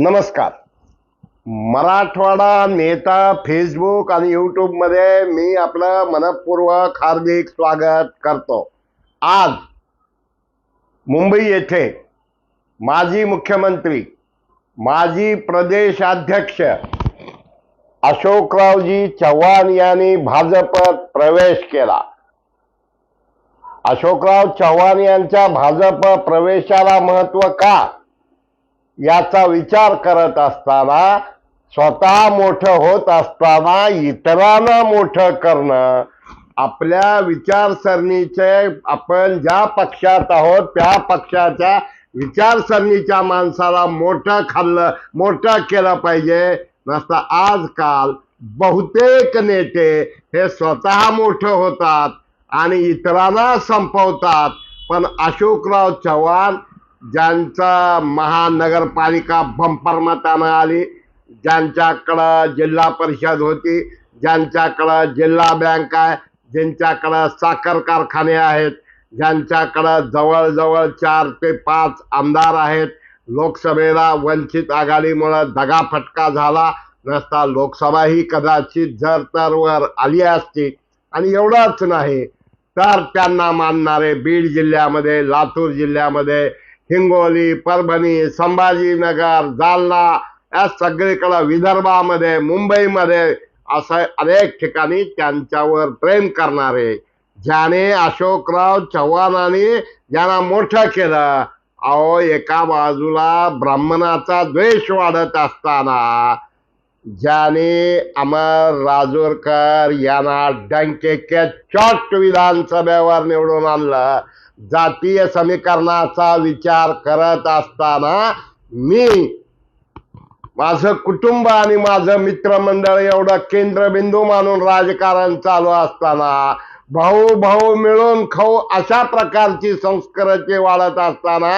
नमस्कार. मराठवाडा नेता फेसबुक आणि यूट्यूबमध्ये मी आपलं मनपूर्वक हार्दिक स्वागत करतो. आज मुंबई येथे माजी मुख्यमंत्री माजी प्रदेशाध्यक्ष अशोकरावजी चव्हाण यांनी भाजपत प्रवेश केला. अशोकराव चव्हाण यांच्या भाजप प्रवेशाला महत्त्व का? याचा विचार करत असताना स्वतः मोठं होत असताना इतरांना मोठं करणं आपल्या विचारसरणीचे आपण ज्या पक्षात आहोत त्या पक्षाच्या विचारसरणीच्या माणसाला मोठं खाल्लं मोठं केलं पाहिजे. नसता आजकाल बहुतेक नेते हे स्वतः मोठं होतात आणि इतरांना संपवतात. पण अशोकराव चव्हाण ज्यांचा महानगरपालिका बंपर मतानं आली ज्यांच्याकडं जिल्हा परिषद होती ज्यांच्याकडं जिल्हा बँक आहे ज्यांच्याकडं साखर कारखाने आहेत ज्यांच्याकडं जवळजवळ चार ते पाच आमदार आहेत लोकसभेला वंचित आघाडीमुळं दगाफटका झाला नसता लोकसभा ही कदाचित जर तर वर आली असती. आणि एवढंच नाही तर त्यांना मानणारे बीड जिल्ह्यामध्ये लातूर जिल्ह्यामध्ये हिंगोली परभणी संभाजीनगर जालना या सगळीकडं विदर्भामध्ये मुंबईमध्ये असं अनेक ठिकाणी त्यांच्यावर प्रेम करणारे ज्याने अशोकराव चव्हाणांनी ज्यांना मोठं केलं अहो एका बाजूला ब्राह्मणाचा द्वेष वाढत असताना ज्याने अमर राजूरकर यांना डंकेके चॉट विधानसभेवर निवडून आणलं. जातीय समीकरणाचा विचार करत असताना मी माझं कुटुंब आणि माझं मित्रमंडळ एवढं केंद्रबिंदू मानून राजकारण चालू असताना भाऊ भाऊ मिळून खाऊ अशा प्रकारची संस्कृती वाढत असताना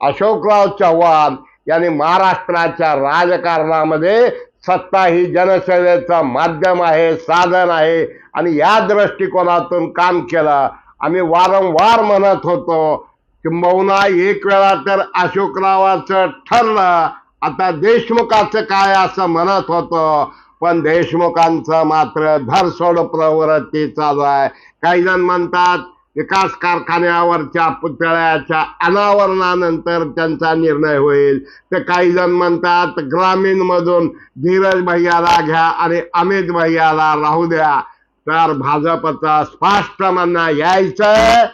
अशोकराव चव्हाण यांनी महाराष्ट्राच्या राजकारणामध्ये सत्ता ही जनसेवेचं माध्यम आहे साधन आहे आणि या दृष्टिकोनातून काम केलं. आम्ही वारंवार म्हणत होतो किंबहुना एक वेळा तर अशोकरावाचं ठरलं. आता देशमुखाचं काय असं म्हणत होतो? पण देशमुखांचं मात्र धरसोड प्रवृत्ती चालू आहे. काही जण म्हणतात विकास कारखान्यावरच्या पुतळ्याच्या अनावरणानंतर त्यांचा निर्णय होईल. तर काही जण म्हणतात ग्रामीणमधून धीरज भैयाला घ्या आणि अमित भैयाला राहू द्या. तर भाजपचा स्पष्ट म्हणणं यायचं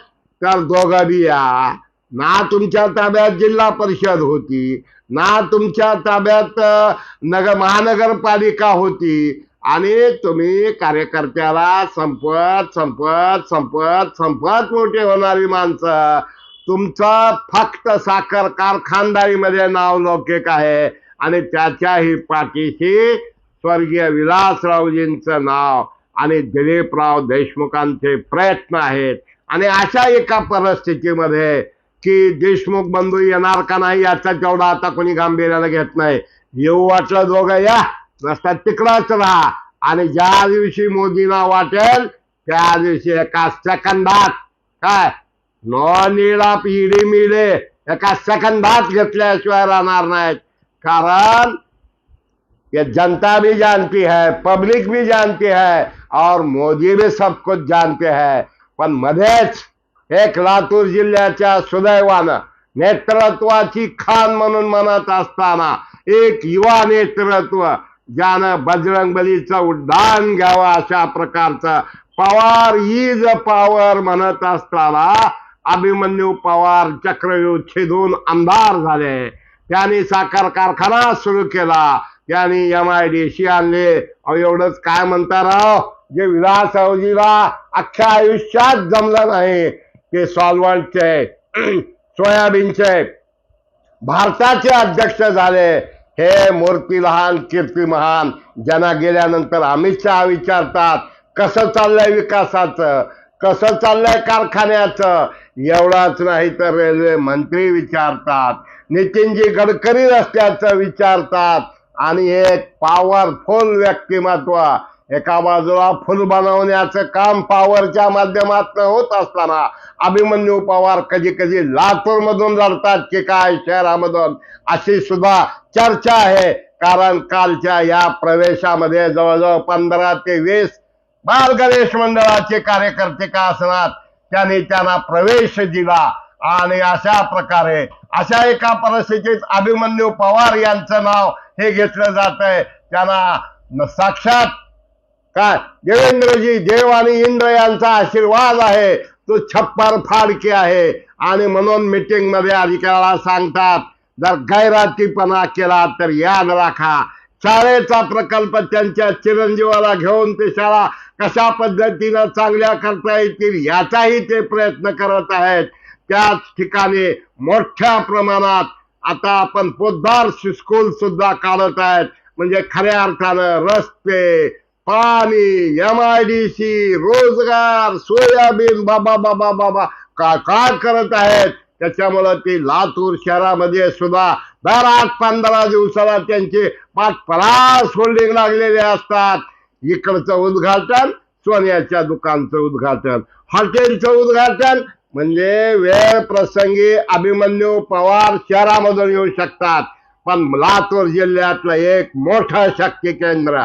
तर दोघं या. ना तुमच्या ताब्यात जिल्हा परिषद होती ना तुमच्या ताब्यात नगर महानगरपालिका होती. आणि तुम्ही कार्यकर्त्याला संपत संपत संपत संपत मोठे होणारी माणसं. तुमचं फक्त साखर कारखानदारीमध्ये नाव लौकिक आहे. आणि त्याच्याही पाठीशी स्वर्गीय विलासरावजींचं नाव. आणि दिलीपराव देशमुखांचे प्रयत्न आहेत. आणि अशा एका परिस्थितीमध्ये की देशमुख बंधू येणार का नाही याचा तेवढा आता कोणी गांभीर्यानं घेत नाही. येऊ वाटलं दोघं या रस्त्यात तिकडंच राहा. आणि ज्या दिवशी मोदींना वाटेल त्या दिवशी एका सेकंदात काय? नॉन निळा पिढी मिळे एका सेकंदात घेतल्याशिवाय राहणार नाहीत. कारण ये जनता भी जानती है पब्लिक भी जानती है और मोदी भी सब कुछ जानते हैं। पण मध्येच एक लातूर जिल्ह्याच्या सुदैवानं नेतृत्वाची खान म्हणून म्हणत असताना एक युवा नेतृत्व ज्यानं बजरंग बलीचं उड्डाण घ्यावं अशा प्रकारचं पवार इज पॉवर म्हणत असताना अभिमन्यू पवार चक्रव्यूह छेदून आमदार झाले. त्यांनी साखर कारखाना सुरू केला. त्यांनी एम आय डी सी आणले. अहो एवढंच काय म्हणता राव? जे विलासरावजीला अख्ख्या आयुष्यात जमलं नाही. ते सॉल्वंटचे सोयाबीनचे भारताचे अध्यक्ष झाले. हे मूर्ती लहान कीर्ती महान. ज्यांना गेल्यानंतर अमित शहा विचारतात कसं चाललंय विकासाचं? कसं चाललंय कारखान्याचं? एवढाच नाही तर रेल्वे मंत्री विचारतात. नितीनजी गडकरी रस्त्याचं विचारतात. आणि एक पॉवरफुल व्यक्तिमत्व. एका बाजूला फुल बनवण्याचं काम पॉवरच्या माध्यमातून होत असताना अभिमन्यू पवार कधी कधी लातूर मधून लढतात की काय शहरामधून अशी सुद्धा चर्चा आहे. कारण कालच्या या प्रवेशामध्ये जवळजवळ पंधरा ते वीस बाल गणेश मंडळाचे कार्यकर्ते का असणार? त्यांनी त्यांना प्रवेश दिला. आणि अशा प्रकारे अशा एका परिस्थितीत अभिमन्यू पवार यांचं नाव हे घेतलं जात आहे त्यांना साक्षात काय? देवेंद्रजी देव आणि इंद्र यांचा आशीर्वाद आहे. तो छप्पर फाडके आहे. आणि म्हणून मीटिंगमध्ये अधिकाऱ्याला सांगतात जर गैरातीपणा केला तर याद राखा. शाळेचा प्रकल्प त्यांच्या चिरंजीवाला घेऊन ते शाळा कशा पद्धतीनं चांगल्या करता येतील याचाही ते प्रयत्न करत आहेत. त्याच ठिकाणी मोठ्या प्रमाणात आता आपण पोद्दार स्कूल सुद्धा काढत आहेत. म्हणजे खऱ्या अर्थानं रस्ते पाणी एम आय डी सी रोजगार सोयाबीन बाबा बाबा बाबा का काय करत आहेत? त्याच्यामुळं ते लातूर शहरामध्ये सुद्धा दर आठ पंधरा दिवसाला त्यांचे पाच परास होल्डिंग लागलेले असतात. इकडचं उद्घाटन सोन्याच्या दुकानचं उद्घाटन हॉटेलचं उद्घाटन म्हणजे वेळ प्रसंगी अभिमन्यू पवार शहरामधून येऊ शकतात. पण लातूर जिल्ह्यातलं एक मोठं शक्ती केंद्र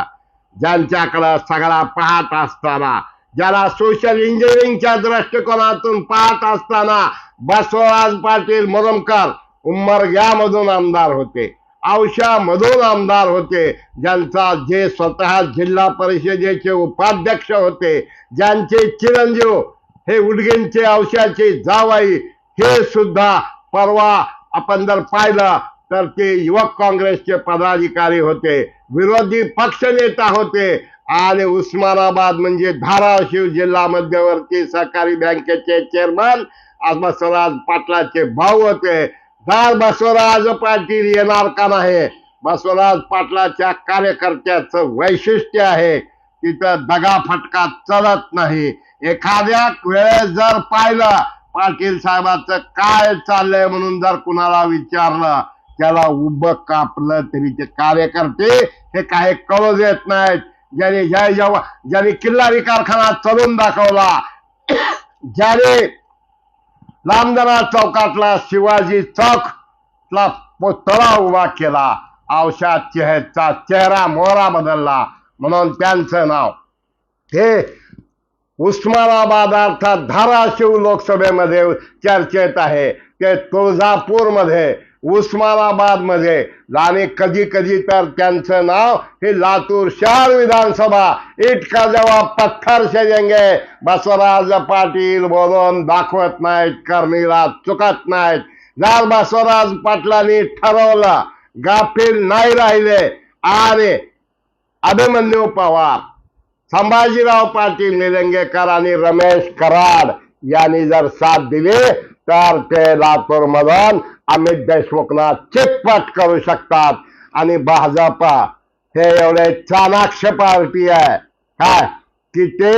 ज्यांच्याकडं सगळा पाहत असताना ज्याला सोशल इंजिनिअरिंगच्या दृष्टिकोनातून पाहत असताना बसवराज पाटील मुरमकर उमरग्यामधून आमदार होते. औशामधून आमदार होते. ज्यांचा जे स्वतः जिल्हा परिषदेचे उपाध्यक्ष होते. ज्यांचे चिरंजीव हे उडगींचे अवशाचे जावाई हे सुद्धा परवा आपण जर पाहिलं तर ते युवक काँग्रेसचे पदाधिकारी होते विरोधी पक्षनेता होते आणि उस्मानाबाद म्हणजे धाराशिव जिल्हा मध्यवर्ती सहकारी बँकेचे चेअरमन आज बसवराज पाटलाचे भाऊ होते. दार बसवराज पाटील येणार का नाही? बसवराज पाटलाच्या कार्यकर्त्याचं वैशिष्ट्य आहे तिथं दगा फटका चलत नाही. एखाद्या वेळेस जर पाहिलं पाटील साहेबांचं काय चाललंय म्हणून जर कुणाला विचारलं त्याला उभं कापलं तरी ते कार्यकर्ते हे काही कळू देत नाहीत. ज्याने जय जवा ज्याने किल्लारी कारखाना चलून दाखवला ज्याने लांबदना चौकातला शिवाजी चौकला पुतळा उभा केला औषध चेहऱ्याचा चेहरा मोहरा बदलला म्हणून त्यांचं नाव. हे उस्मानाबाद अर्थात धाराशिव लोकसभेमध्ये चर्चेत आहे. ते तुळजापूरमध्ये उस्मानाबादमध्ये. आणि कधी कधी तर त्यांचं नाव हे लातूर शहर विधानसभा. इटका जेव्हा पत्थर शेजेंगे बसवराज पाटील बोलून दाखवत नाहीत कर्णीला चुकत नाहीत. जर बसवराज पाटलांनी ठरवलं गाफील नाही राहिले. आणि अभिमन्यू पवार संभाजीराव पाटील निलंगेकर आणि रमेश कराड यांनी जर साथ दिली तर ते लातूर मधून अमित देशमुखला चितपट करू शकतात. आणि भाजपा हे एवढे चाणाक्ष पार्टी आहे. काय? की ते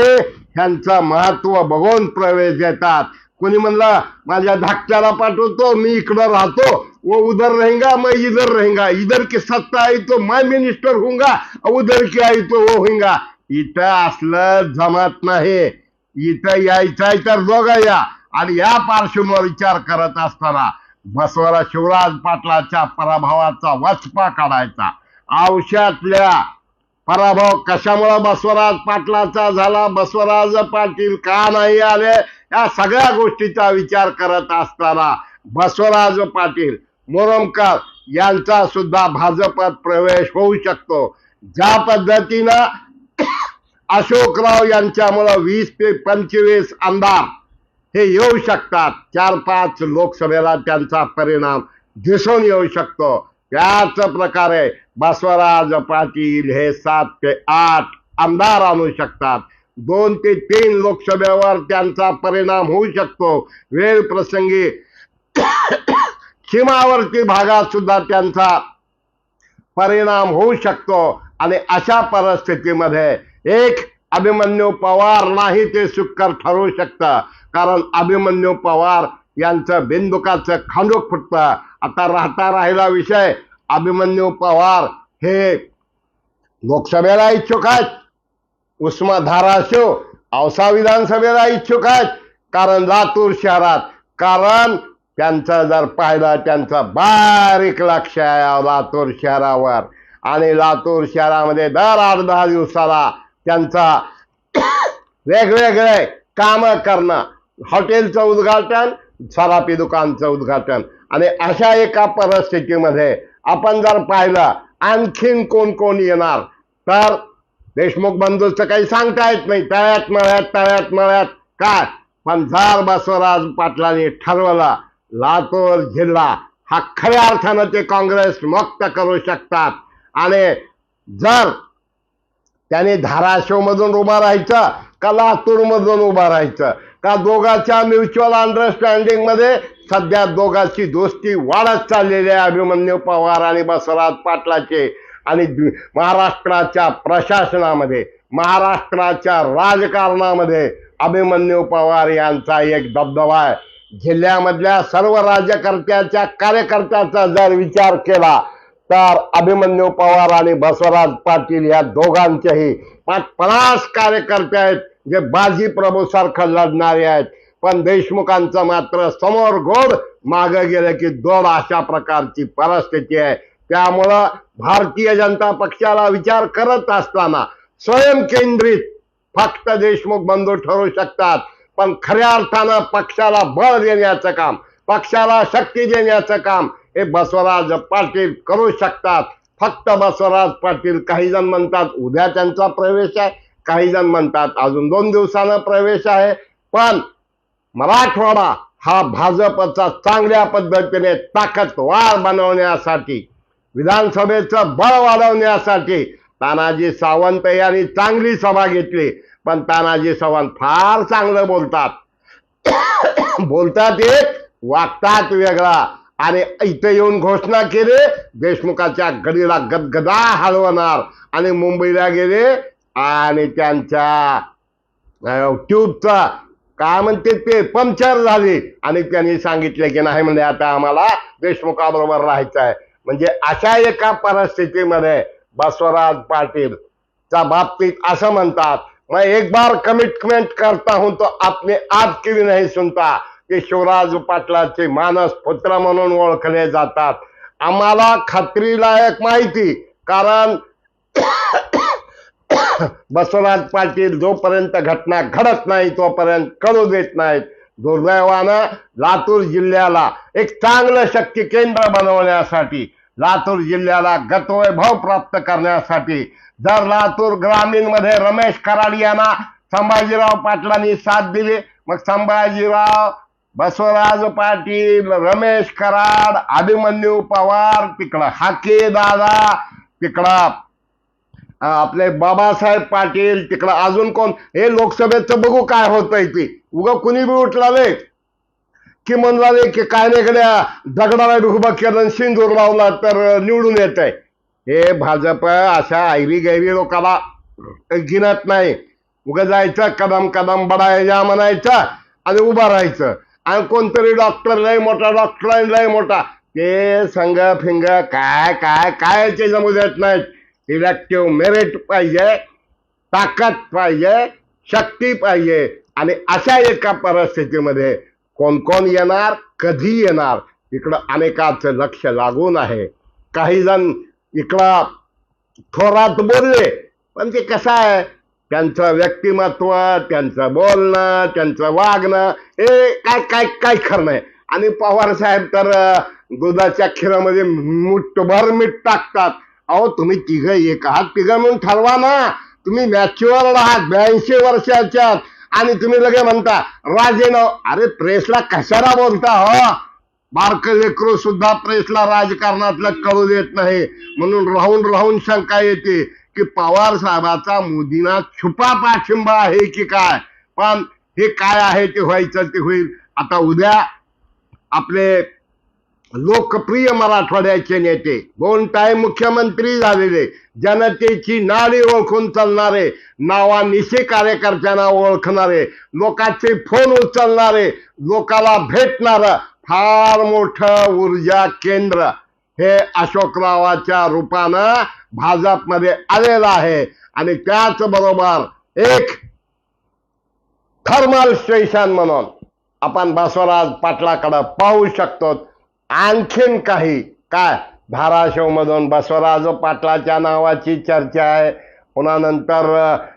ह्यांचं महत्त्व बघून प्रवेश देतात. कोणी म्हणलं माझ्या धाकट्याला पाठवतो मी इकडं राहतो. वो उधर रहेगा मैं इधर रहेगा. इधर की सत्ता आई तो मैं मिनिस्टर होऊंगा उधर की आई तो वो होईंगा इथं असलं जमत नाही. इथं यायचंय तर दोघं या. आणि या पार्श्वभूमीवर विचार करत असताना बसवरा शिवराज पाटलाच्या पराभवाचा वचपा काढायचा. औषधातल्या पराभव कशामुळे बसवराज पाटलाचा झाला? बसवराज पाटील का नाही आले? या सगळ्या गोष्टीचा विचार करत असताना बसवराज पाटील मोरमकर यांचा सुद्धा भाजपात प्रवेश होऊ शकतो. ज्या पद्धतीनं अशोकराव यांच्यामुळं वीस ते पंचवीस आमदार हे येऊ शकतात. चार पाच लोकसभेला त्यांचा परिणाम दिसून येऊ शकतो. त्याच प्रकारे बसवराज पाटील हे सात ते आठ आमदार आणू शकतात. दोन ते तीन लोकसभेवर त्यांचा परिणाम होऊ शकतो. वेळ प्रसंगी सीमावर्ती भागात सुद्धा त्यांचा परिणाम होऊ शकतो. आणि अशा परिस्थितीमध्ये एक अभिमन्यू पवार नाही ते सुखकर ठरू शकतं. कारण अभिमन्यू पवार यांचं बिंदुकाचं खांडूक फुटतं. आता राहता राहिला विषय. अभिमन्यू पवार हे लोकसभेला इच्छुक आहेत. उस्मा धाराशिव औसा विधानसभेला इच्छुक आहेत. कारण लातूर शहरात कारण त्यांचं जर पाहिलं त्यांचं बारीक लक्ष आहे लातूर शहरावर. आणि लातूर शहरामध्ये दर आठ दहा दिवसाला त्यांचा वेगवेगळे काम करणं हॉटेलचं उद्घाटन सरापी दुकानचं उद्घाटन. आणि अशा एका परिस्थितीमध्ये आपण जर पाहिलं आणखीन कोण कोण येणार? तर देशमुख बंधूचं काही सांगता येत नाही. तळ्यात मळ्यात तळ्यात मळ्यात. काय? पण जर बसवराज पाटलांनी ठरवलं लातूर जिल्हा हा खऱ्या अर्थानं ते काँग्रेस मुक्त करू शकतात आणि जर त्याने धाराशिवमधून उभा राहायचं का लातूरमधून उभा राहायचं का दोघांच्या म्युच्युअल अंडरस्टँडिंगमध्ये सध्या दोघांची दोस्ती वाढत चाललेली आहे अभिमन्यू पवार आणि बसवराज पाटलाचे आणि महाराष्ट्राच्या प्रशासनामध्ये महाराष्ट्राच्या राजकारणामध्ये अभिमन्यू पवार यांचा एक दबदबा आहे. जिल्ह्यामधल्या सर्व राज्यकर्त्याच्या कार्यकर्त्याचा जर विचार केला तर अभिमन्यू पवार आणि बसवराज पाटील या दोघांचेही पाच पन्नास कार्यकर्ते आहेत जे बाजी प्रभू सारखं लढणारे आहेत. पण देशमुखांचं मात्र समोर गोड मागे गेलं की दोन अशा प्रकारची परिस्थिती आहे. त्यामुळं भारतीय जनता पक्षाला विचार करत असताना स्वयंकेंद्रित फक्त देशमुख बंधू ठरू शकतात. पण खऱ्या अर्थानं पक्षाला बळ देण्याचं काम पक्षाला शक्ती देण्याचं काम हे बसवराज पाटील करू शकतात. फक्त बसवराज पाटील काही जण म्हणतात उद्या त्यांचा प्रवेश आहे. काही जण म्हणतात अजून दोन दिवसानं प्रवेश आहे. पण मराठवाडा हा भाजपचा चांगल्या पद्धतीने ताकदवार बनवण्यासाठी विधानसभेचं बळ वाढवण्यासाठी तानाजी सावंत यांनी चांगली सभा घेतली. पण तानाजी सावंत फार चांगलं बोलतात. बोलतात एक वागतात वेगळा. आणि इथे येऊन घोषणा केली देशमुखाच्या गडीला गदगदा हलवणार. आणि मुंबईला गेले आणि त्यांच्या ट्यूबचा काय म्हणते ते पंक्चर झाली. आणि त्यांनी सांगितले की नाही म्हणजे आता आम्हाला देशमुखाबरोबर राहायचं आहे. म्हणजे अशा एका परिस्थितीमध्ये बसवराज पाटील च्या बाबतीत असं म्हणतात मैं एक बार कमिटमेंट करता हूं तो आपने आपकी भी नहीं सुनता. केशवराज शिवराज पाटलाचे मानस पुत्र म्हणून ओळखले जातात. आम्हाला खात्रीलायक माहिती कारण बसवराज पाटील जोपर्यंत घटना घडत नाही तोपर्यंत कळू देत नाहीत. दुर्दैवानं लातूर जिल्ह्याला एक चांगलं शक्ती केंद्र बनवण्यासाठी लातूर जिल्ह्याला गतवैभव प्राप्त करण्यासाठी जर लातूर ग्रामीणमध्ये रमेश कराड यांना संभाजीराव पाटलांनी साथ दिली मग संभाजीराव बसवराज पाटील रमेश कराड अभिमन्यू पवार तिकडं हाके दादा तिकडं आपले बाबासाहेब पाटील तिकडं अजून कोण? हे लोकसभेचं बघू काय होतंय ते. उगा कुणी बी उठलाले? की म्हणलाले की काय नाही गड्या दगडाला उभा केलं सिंदूर लावला तर निवडून येत आहे हे भाजप अशा ऐरी गैरी लोकाला गिनत नाही. उगा जायचं कदम कदम बडायचा म्हणायचं आणि उभा राहायचं. आणि कोणतरी डॉक्टर लय मोठा डॉक्टर लय मोठा. ते संघ फिंग काय काय काय ते जमू देत नाहीत. इलेक्टिव्ह मेरिट पाहिजे ताकद पाहिजे शक्ती पाहिजे. आणि अशा एका परिस्थितीमध्ये कोण कोण येणार कधी येणार इकडं अनेकांचं लक्ष लागून आहे. काही जण इकडं थोरात बोलले पण ते कसं आहे? त्यांचं व्यक्तिमत्व त्यांचं बोलणं त्यांचं वागणं हे काय काय काय खरं नाही. आणि पवार साहेब तर दुधाच्या खिरामध्ये मुठभर मीठ टाकतात. अहो तुम्ही तिघ एक आहात तिघ म्हणून ठरवा ना. तुम्ही मॅच्युअर आहात ब्याऐंशी वर्षाच्या आणि तुम्ही लगे म्हणता राजेनाव अरे प्रेसला कशाला बोलता हो? बारक लेकरू सुद्धा प्रेसला राजकारणातलं कळू देत नाही. म्हणून राहून राहून शंका येते. की पवार साहेबाचा मोदींना छुपा पाठिंबा आहे की काय? पण हे काय आहे ते व्हायचं ते होईल. आता उद्या आपले लोकप्रिय मराठवाड्याचे नेते दोन टाइम मुख्यमंत्री झालेले जनतेची नाडी ओळखून चालणारे नावानिशी कार्यकर्त्यांना ओळखणारे लोकांचे फोन उचलणारे लोकाला भेटणार फार मोठं ऊर्जा केंद्र हे अशोकरावाच्या रूपानं भाजपमध्ये आलेला आहे. आणि त्याच बरोबर एक थर्मल स्टेशन म्हणून आपण बसवराज पाटलाकडे पाहू शकतो. आणखीन काही काय? धाराशिव मधून बसवराज पाटलाच्या नावाची चर्चा आहे. पुन्हा नंतर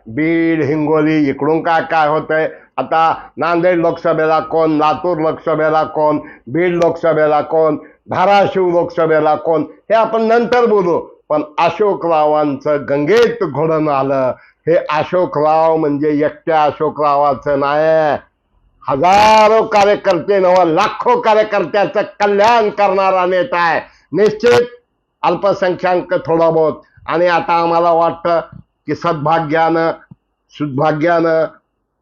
बीड हिंगोली इकडून काय काय होतंय? आता नांदेड लोकसभेला कोण लातूर लोकसभेला कोण बीड लोकसभेला कोण धाराशिव लोकसभेला कोण? हे आपण नंतर बोलू. पण अशोकरावांचं गंगेत घोडण आलं. हे अशोकराव म्हणजे एकट्या अशोकरावाचं नाही हजारो कार्यकर्ते नव लाखो कार्यकर्त्याचं कल्याण करणारा नेता आहे. निश्चित अल्पसंख्याक थोडा बहुत. आणि आता आम्हाला वाटतं की सद्भाग्यानं सुद्भाग्यानं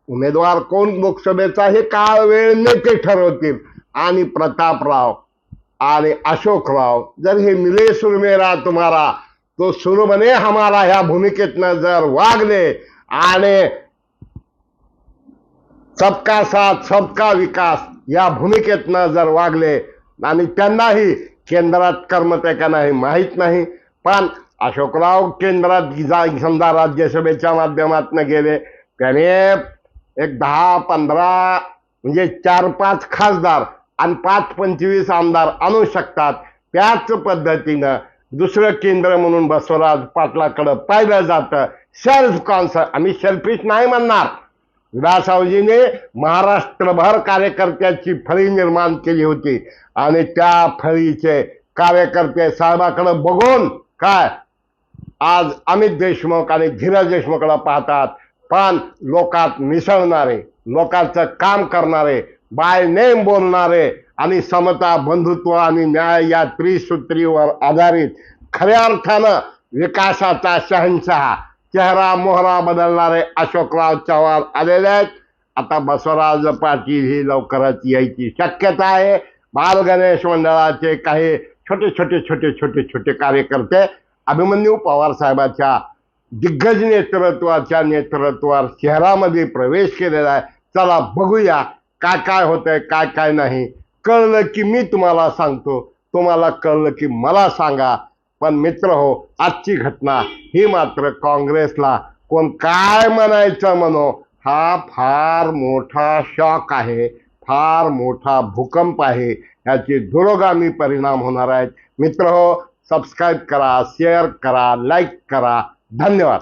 उमेदवार कोण लोकसभेचा हे काळ वेळ नेते ठरवतील. आणि प्रतापराव आणि अशोकराव जर हे मिले सुरमेरा तुम्हारा तो सुरमने हमारा ह्या भूमिकेतनं जर वागले आणि सबका साथ सबका विकास या भूमिकेतनं जर वागले आणि त्यांनाही केंद्रात करमते का नाही माहीत नाही. पण अशोकराव केंद्रात जा- समजा राज्यसभेच्या माध्यमातून गेले त्याने एक दहा पंधरा म्हणजे चार पाच खासदार आणि पाच पंचवीस आमदार आणू शकतात. त्याच पद्धतीनं दुसरं केंद्र म्हणून बसवराज पाटलाकडं पाहिलं जातं. सेल्फ कॉन्स आम्ही सेल्फिश नाही म्हणणार. विलासरावजीने महाराष्ट्रभर कार्यकर्त्याची फळी निर्माण केली होती. आणि त्या फळीचे कार्यकर्ते साहेबाकडे बघून काय? आज अमित देशमुख आणि धीरज देशमुखला पाहतात. पण लोकात मिसळणारे लोकांचं काम करणारे बाय नेम बोलणारे आणि समता बंधुत्व आणि न्याय या त्रिसूत्रीवर आधारित खऱ्या अर्थानं विकासाचा शहनशहा चेहरा मोहरा बदलणारे अशोकराव चव्हाण आलेले आहेत. आता बसवराज पाटील ही लवकरच यायची शक्यता आहे. बाल गणेश मंडळाचे काही छोटे छोटे छोटे छोटे छोटे कार्यकर्ते अभिमन्यू पवार साहेबाच्या दिग्गज नेतृत्वाच्या नेतृत्वावर शहरामध्ये प्रवेश केलेला आहे. चला बघूया काय काय होतंय काय काय नाही. कळलं की मी तुम्हाला सांगतो तुम्हाला कळलं की मला सांगा. पण मित्र हो आजची घटना ही मात्र काँग्रेसला कोण काय म्हणायचं म्हणो हा फार मोठा शॉक आहे फार मोठा भूकंप आहे याचे दुरोगामी परिणाम होणार आहेत. मित्र हो सबस्क्राईब करा शेअर करा लाईक करा. धन्यवाद.